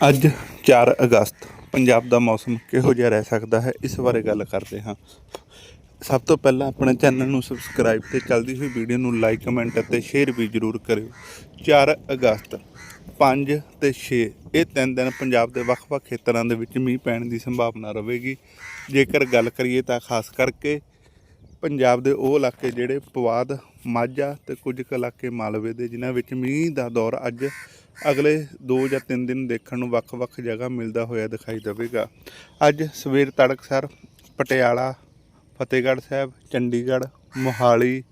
ਅੱਜ 4 ਅਗਸਤ, ਪੰਜਾਬ ਦਾ ਮੌਸਮ ਕਿਹੋ ਜਿਹਾ ਰਹਿ ਸਕਦਾ ਹੈ, ਇਸ ਬਾਰੇ ਗੱਲ ਕਰਦੇ ਹਾਂ। ਸਭ ਤੋਂ ਪਹਿਲਾਂ ਆਪਣੇ ਚੈਨਲ ਨੂੰ ਸਬਸਕ੍ਰਾਈਬ ਤੇ ਚੱਲਦੀ ਹੋਈ ਵੀਡੀਓ ਨੂੰ ਲਾਈਕ, ਕਮੈਂਟ ਅਤੇ ਸ਼ੇਅਰ ਵੀ ਜ਼ਰੂਰ ਕਰਿਓ। 4 ਅਗਸਤ 5 ਤੇ 6 ਇਹ ਤਿੰਨ ਦਿਨ ਪੰਜਾਬ ਦੇ ਵੱਖ-ਵੱਖ ਖੇਤਰਾਂ ਦੇ ਵਿੱਚ ਮੀਂਹ ਪੈਣ ਦੀ ਸੰਭਾਵਨਾ ਰਹੇਗੀ। ਜੇਕਰ ਗੱਲ ਕਰੀਏ ਤਾਂ ਖਾਸ ਕਰਕੇ ਪੰਜਾਬ ਦੇ ਉਹ ਇਲਾਕੇ ਜਿਹੜੇ ਪਵਾਦ, ਮਾਝਾ ਤੇ ਕੁਝ ਕੁ ਇਲਾਕੇ ਮਾਲਵੇ ਦੇ, ਜਿਨ੍ਹਾਂ ਵਿੱਚ ਮੀਂਹ ਦਾ ਦੌਰ ਅੱਜ ਅਗਲੇ 2 ਜਾਂ 3 ਦਿਨ ਦੇਖਣ ਨੂੰ ਵੱਖ-ਵੱਖ ਜਗ੍ਹਾ ਮਿਲਦਾ ਹੋਇਆ ਦਿਖਾਈ ਦੇਵੇਗਾ। ਅੱਜ ਸਵੇਰ ਤੜਕਸਰ ਪਟਿਆਲਾ, ਫਤਿਹਗੜ੍ਹ ਸਾਹਿਬ, ਚੰਡੀਗੜ੍ਹ, ਮੋਹਾਲੀ,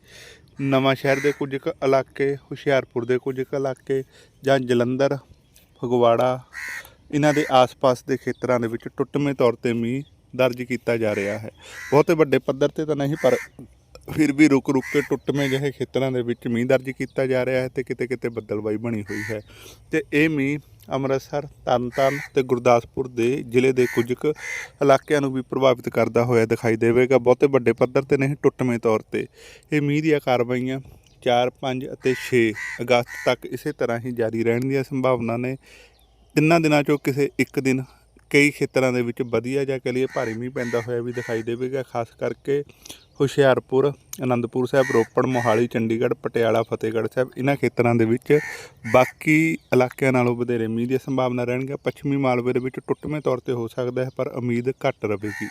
ਨਵਾਂ ਸ਼ਹਿਰ ਦੇ ਕੁਝ ਕੁ ਇਲਾਕੇ, ਹੁਸ਼ਿਆਰਪੁਰ ਦੇ ਕੁਝ ਕੁ ਇਲਾਕੇ ਜਾਂ ਜਲੰਧਰ, ਫਗਵਾੜਾ ਇਹਨਾਂ ਦੇ ਆਸ-ਪਾਸ ਦੇ ਖੇਤਰਾਂ ਦੇ ਵਿੱਚ ਟੁੱਟਵੇਂ ਤੌਰ ਤੇ ਮੀਂਹ ਦਰਜ ਕੀਤਾ ਜਾ ਰਿਹਾ ਹੈ। ਬਹੁਤੇ ਵੱਡੇ ਪੱਧਰ ਤੇ ਤਾਂ ਨਹੀਂ, ਪਰ ਫਿਰ ਵੀ ਰੁਕ ਰੁਕ ਕੇ ਟੁੱਟਵੇਂ ਜਿਹੇ ਖੇਤਰਾਂ ਦੇ ਵਿੱਚ ਮੀਂਹ ਦਰਜ ਕੀਤਾ ਜਾ ਰਿਹਾ ਹੈ ਤੇ ਕਿਤੇ ਕਿਤੇ ਬੱਦਲਬਾਈ ਬਣੀ ਹੋਈ ਹੈ। ਤੇ ਇਹ ਮੀਂਹ ਅੰਮ੍ਰਿਤਸਰ, ਤਰਨਤਾਰਨ ਤੇ ਗੁਰਦਾਸਪੁਰ ਦੇ ਜ਼ਿਲ੍ਹੇ ਦੇ ਕੁਝ ਕੁ ਇਲਾਕਿਆਂ ਨੂੰ ਵੀ ਪ੍ਰਭਾਵਿਤ ਕਰਦਾ ਹੋਇਆ ਦਿਖਾਈ ਦੇਵੇਗਾ। ਬਹੁਤੇ ਵੱਡੇ ਪੱਧਰ ਤੇ ਨਹੀਂ, ਟੁੱਟਵੇਂ ਤੌਰ ਤੇ। ਇਹ ਮੀਂਹ ਦੀਆਂ ਕਾਰਵਾਈਆਂ 4 5 ਅਤੇ 6 ਅਗਸਤ ਤੱਕ ਇਸੇ ਤਰ੍ਹਾਂ ਹੀ ਜਾਰੀ ਰਹਿਣ ਦੀਆਂ ਸੰਭਾਵਨਾ ਨੇ। ਤਿੰਨਾਂ ਦਿਨਾਂ ਚੋਂ ਕਿਸੇ ਇੱਕ ਦਿਨ ਕਈ ਖੇਤਰਾਂ ਦੇ ਵਿੱਚ ਵਧੀਆ ਜਾਂ ਕਹ ਲਈਏ ਭਾਰੀ ਮੀਂਹ ਪੈਂਦਾ ਹੋਇਆ ਵੀ ਦਿਖਾਈ ਦੇਵੇਗਾ, ਖਾਸ ਕਰਕੇ ਹੁਸ਼ਿਆਰਪੁਰ, ਅਨੰਦਪੁਰ ਸਾਹਿਬ, ਰੋਪੜ, ਮੋਹਾਲੀ, ਚੰਡੀਗੜ੍ਹ, ਪਟਿਆਲਾ, ਫਤਿਹਗੜ੍ਹ ਸਾਹਿਬ, ਇਹਨਾਂ ਖੇਤਰਾਂ ਦੇ ਵਿੱਚ ਬਾਕੀ ਇਲਾਕਿਆਂ ਨਾਲੋਂ ਵਧੇਰੇ ਮੀਂਹ ਦੀ ਸੰਭਾਵਨਾ ਰਹਿਣਗੀਆਂ। ਪੱਛਮੀ ਮਾਲਵੇ ਦੇ ਵਿੱਚ ਟੁੱਟਵੇਂ ਤੌਰ ਤੇ ਹੋ ਸਕਦਾ ਹੈ, ਪਰ ਉਮੀਦ ਘੱਟ ਰਹੇਗੀ।